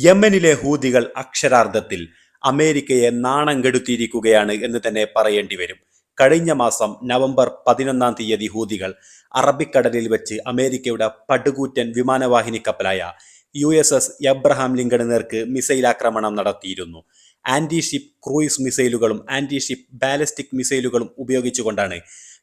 യമനിലെ ഹൂതികൾ അക്ഷരാർത്ഥത്തിൽ അമേരിക്കയെ നാണം കെടുത്തിയിരിക്കുകയാണ് എന്ന് തന്നെ പറയേണ്ടി വരും. കഴിഞ്ഞ മാസം നവംബർ പതിനൊന്നാം തീയതി ഹൂതികൾ അറബിക്കടലിൽ വെച്ച് അമേരിക്കയുടെ പടുകൂറ്റൻ വിമാനവാഹിനി കപ്പലായ U S S Abraham Lincoln നേർക്ക് മിസൈൽ ആക്രമണം നടത്തിയിരുന്നു. ആന്റി ഷിപ്പ് ക്രൂയിസ് മിസൈലുകളും ആന്റി ഷിപ്പ് ബാലിസ്റ്റിക് മിസൈലുകളും ഉപയോഗിച്ചുകൊണ്ടാണ്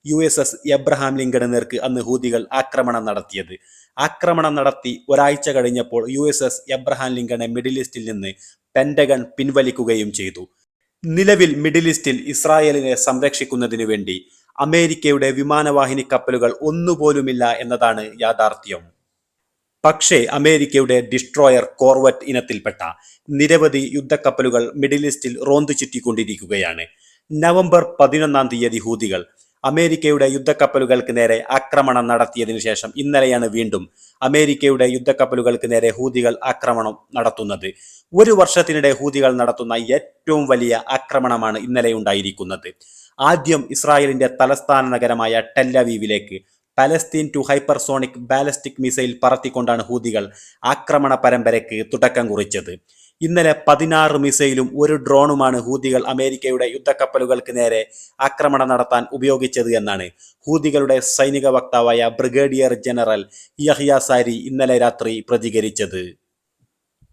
U S S Abraham Lincoln നേർക്ക് അന്ന് ഹൂതികൾ ആക്രമണം നടത്തിയത്. ആക്രമണം നടത്തി ഒരാഴ്ച കഴിഞ്ഞപ്പോൾ യു എസ് എസ് എബ്രഹാം ലിങ്കണെ മിഡിൽ ഈസ്റ്റിൽ നിന്ന് പെൻഡഗൺ പിൻവലിക്കുകയും ചെയ്തു. നിലവിൽ മിഡിൽ ഈസ്റ്റിൽ ഇസ്രായേലിനെ സംരക്ഷിക്കുന്നതിനു വേണ്ടി അമേരിക്കയുടെ വിമാനവാഹിനി കപ്പലുകൾ ഒന്നുപോലുമില്ല എന്നതാണ് യാഥാർത്ഥ്യം. പക്ഷേ അമേരിക്കയുടെ ഡിസ്ട്രോയർ കോർവറ്റ് ഇനത്തിൽപ്പെട്ട നിരവധി യുദ്ധക്കപ്പലുകൾ മിഡിൽ ഈസ്റ്റിൽ റോന്തു ചുറ്റിക്കൊണ്ടിരിക്കുകയാണ്. നവംബർ പതിനൊന്നാം തീയതി ഹൂതികൾ അമേരിക്കയുടെ യുദ്ധക്കപ്പലുകൾക്ക് നേരെ ആക്രമണം നടത്തിയതിനു ശേഷം ഇന്നലെയാണ് വീണ്ടും അമേരിക്കയുടെ യുദ്ധക്കപ്പലുകൾക്ക് നേരെ ഹൂതികൾ ആക്രമണം നടത്തുന്നത്. ഒരു വർഷത്തിനിടെ ഹൂതികൾ നടത്തുന്ന ഏറ്റവും വലിയ ആക്രമണമാണ് ഇന്നലെ ഉണ്ടായിരിക്കുന്നത്. ആദ്യം ഇസ്രായേലിന്റെ തലസ്ഥാന നഗരമായ ടെല്ലവീവിലേക്ക് Palestine two hypersonic ballistic missile പറത്തിക്കൊണ്ടാണ് ഹൂതികൾ ആക്രമണ പരമ്പരയ്ക്ക് തുടക്കം കുറിച്ചത്. ഇന്നലെ പതിനാറ് മിസൈലും ഒരു ഡ്രോണുമാണ് ഹൂതികൾ അമേരിക്കയുടെ യുദ്ധക്കപ്പലുകൾക്ക് നേരെ ആക്രമണം നടത്താൻ ഉപയോഗിച്ചത് എന്നാണ്. ഹൂതികളുടെ സൈനിക വക്താവായ ബ്രിഗേഡിയർ ജനറൽ യഹിയ സാരി ഇന്നലെ രാത്രി പ്രതികരിച്ചത്.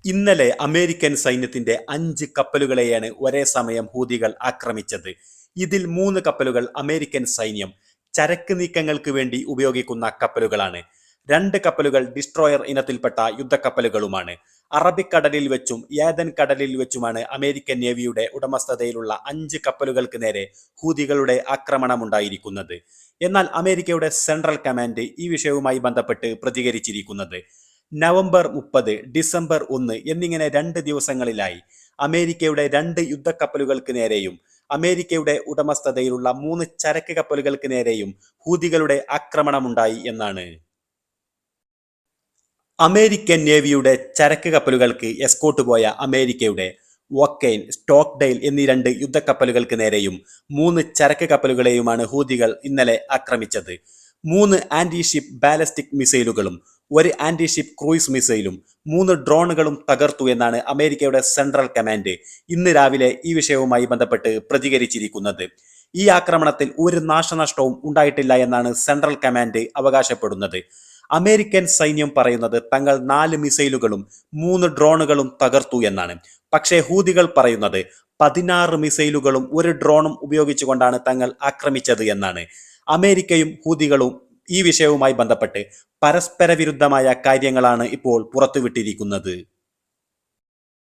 ഇന്നലെ അമേരിക്കൻ സൈന്യത്തിന്റെ അഞ്ച് കപ്പലുകളെയാണ് ഒരേ സമയം ഹൂതികൾ ആക്രമിച്ചത്. ഇതിൽ മൂന്ന് കപ്പലുകൾ അമേരിക്കൻ സൈന്യം ചരക്ക് നീക്കങ്ങൾക്ക് വേണ്ടി ഉപയോഗിക്കുന്ന കപ്പലുകളാണ്. രണ്ട് കപ്പലുകൾ ഡിസ്ട്രോയർ ഇനത്തിൽപ്പെട്ട യുദ്ധക്കപ്പലുകളുമാണ്. അറബിക്കടലിൽ വെച്ചും ഏതൻ കടലിൽ വെച്ചുമാണ് അമേരിക്കൻ നേവിയുടെ ഉടമസ്ഥതയിലുള്ള അഞ്ച് കപ്പലുകൾക്ക് നേരെ ഹൂതികളുടെ ആക്രമണമുണ്ടായിരിക്കുന്നത്. എന്നാൽ അമേരിക്കയുടെ സെൻട്രൽ കമാൻഡ് ഈ വിഷയവുമായി ബന്ധപ്പെട്ട് പ്രതികരിച്ചിരിക്കുന്നത്. നവംബർ മുപ്പത് ഡിസംബർ ഒന്ന് എന്നിങ്ങനെ രണ്ട് ദിവസങ്ങളിലായി അമേരിക്കയുടെ രണ്ട് യുദ്ധക്കപ്പലുകൾക്ക് നേരെയും അമേരിക്കയുടെ ഉടമസ്ഥതയിലുള്ള മൂന്ന് ചരക്ക് കപ്പലുകൾക്ക് നേരെയും ഹൂതികളുടെ ആക്രമണമുണ്ടായി എന്നാണ്. അമേരിക്കൻ നേവിയുടെ ചരക്ക് കപ്പലുകൾക്ക് എസ്കോട്ട് പോയ അമേരിക്കയുടെ വൊക്കൈൻ സ്റ്റോക്ക്ഡെയിൽ എന്നീ രണ്ട് യുദ്ധക്കപ്പലുകൾക്ക് നേരെയും മൂന്ന് ചരക്ക് കപ്പലുകളെയുമാണ് ഹൂതികൾ ഇന്നലെ ആക്രമിച്ചത്. മൂന്ന് ആന്റി ഷിപ്പ് ബാലസ്റ്റിക് മിസൈലുകളും ഒരു ആന്റി ഷിപ്പ് ക്രൂയിസ് മിസൈലും മൂന്ന് ഡ്രോണുകളും തകർത്തു എന്നാണ് അമേരിക്കയുടെ സെൻട്രൽ കമാൻഡ് ഇന്ന് രാവിലെ ഈ വിഷയവുമായി ബന്ധപ്പെട്ട് പ്രതികരിച്ചിരിക്കുന്നത്. ഈ ആക്രമണത്തിൽ ഒരു നാശനഷ്ടവും ഉണ്ടായിട്ടില്ല എന്നാണ് സെൻട്രൽ കമാൻഡ് അവകാശപ്പെടുന്നത്. അമേരിക്കൻ സൈന്യം പറയുന്നത് തങ്ങൾ നാല് മിസൈലുകളും മൂന്ന് ഡ്രോണുകളും തകർത്തു എന്നാണ്. പക്ഷേ ഹൂതികൾ പറയുന്നത് പതിനാറ് മിസൈലുകളും ഒരു ഡ്രോണും ഉപയോഗിച്ചുകൊണ്ടാണ് തങ്ങൾ ആക്രമിച്ചത് എന്നാണ്. അമേരിക്കയും ഹൂതികളും ഈ വിഷയവുമായി ബന്ധപ്പെട്ട് പരസ്പര വിരുദ്ധമായ കാര്യങ്ങളാണ് ഇപ്പോൾ പുറത്തുവിട്ടിരിക്കുന്നത്.